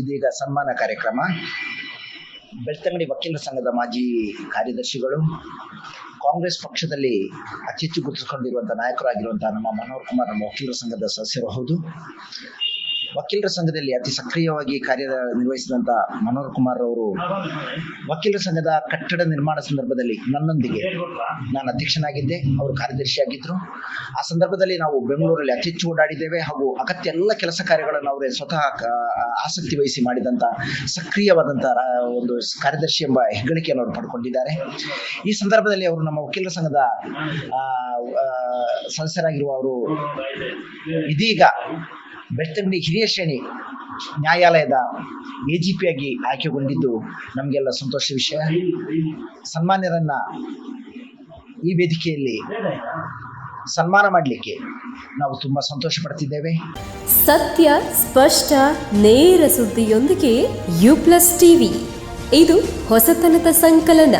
ಇದೀಗ ಸನ್ಮಾನ ಕಾರ್ಯಕ್ರಮ. ಬೆಳ್ತಂಗಡಿ ವಕೀಲರ ಸಂಘದ ಮಾಜಿ ಕಾರ್ಯದರ್ಶಿಗಳು, ಕಾಂಗ್ರೆಸ್ ಪಕ್ಷದಲ್ಲಿ ಅತಿ ಹೆಚ್ಚು ಗುರುತಿಸಿಕೊಂಡಿರುವಂಥ ನಾಯಕರಾಗಿರುವಂತಹ ನಮ್ಮ ಮನೋಹರ್ ಕುಮಾರ್ ನಮ್ಮ ವಕೀಲರ ಸಂಘದ ಸದಸ್ಯರು ಹೌದು. ವಕೀಲರ ಸಂಘದಲ್ಲಿ ಅತಿ ಸಕ್ರಿಯವಾಗಿ ಕಾರ್ಯ ನಿರ್ವಹಿಸಿದಂತ ಮನೋಹರ್ ಕುಮಾರ್ ಅವರು ವಕೀಲರ ಸಂಘದ ಕಟ್ಟಡ ನಿರ್ಮಾಣ ಸಂದರ್ಭದಲ್ಲಿ ನನ್ನೊಂದಿಗೆ ನಾನು ಅಧ್ಯಕ್ಷನಾಗಿದ್ದೆ. ಅವರು ಕಾರ್ಯದರ್ಶಿಯಾಗಿದ್ದರು ಆ ಸಂದರ್ಭದಲ್ಲಿ ನಾವು ಬೆಂಗಳೂರಲ್ಲಿ ಅತಿ ಹೆಚ್ಚು ಓಡಾಡಿದ್ದೇವೆ ಹಾಗೂ ಅಗತ್ಯ ಎಲ್ಲ ಕೆಲಸ ಕಾರ್ಯಗಳನ್ನು ಅವರೇ ಸ್ವತಃ ಆಸಕ್ತಿ ವಹಿಸಿ ಮಾಡಿದಂತ ಸಕ್ರಿಯವಾದಂತ ಒಂದು ಕಾರ್ಯದರ್ಶಿ ಎಂಬ ಹೆಗ್ಗಳಿಕೆಯನ್ನು ಅವರು ಪಡ್ಕೊಂಡಿದ್ದಾರೆ. ಈ ಸಂದರ್ಭದಲ್ಲಿ ಅವರು ನಮ್ಮ ವಕೀಲರ ಸಂಘದ ಸದಸ್ಯರಾಗಿರುವ ಅವರು ಇದೀಗ ಬೆಳ್ತಂಗಡಿ ಹಿರಿಯ ಶ್ರೇಣಿ ನ್ಯಾಯಾಲಯದ ಎ ಜಿ ಪಿ ಆಗಿ ಆಯ್ಕೆಗೊಂಡಿದ್ದು ನಮಗೆಲ್ಲ ಸಂತೋಷ ವಿಷಯ. ಸನ್ಮಾನ್ಯರನ್ನ ಈ ವೇದಿಕೆಯಲ್ಲಿ ಸನ್ಮಾನ ಮಾಡಲಿಕ್ಕೆ ನಾವು ತುಂಬ ಸಂತೋಷ ಪಡ್ತಿದ್ದೇವೆ. ಸತ್ಯ, ಸ್ಪಷ್ಟ, ನೇರ ಸುದ್ದಿಯೊಂದಿಗೆ ಯು ಪ್ಲಸ್ ಟಿವಿ ಇದು ಹೊಸತನದ ಸಂಕಲನ.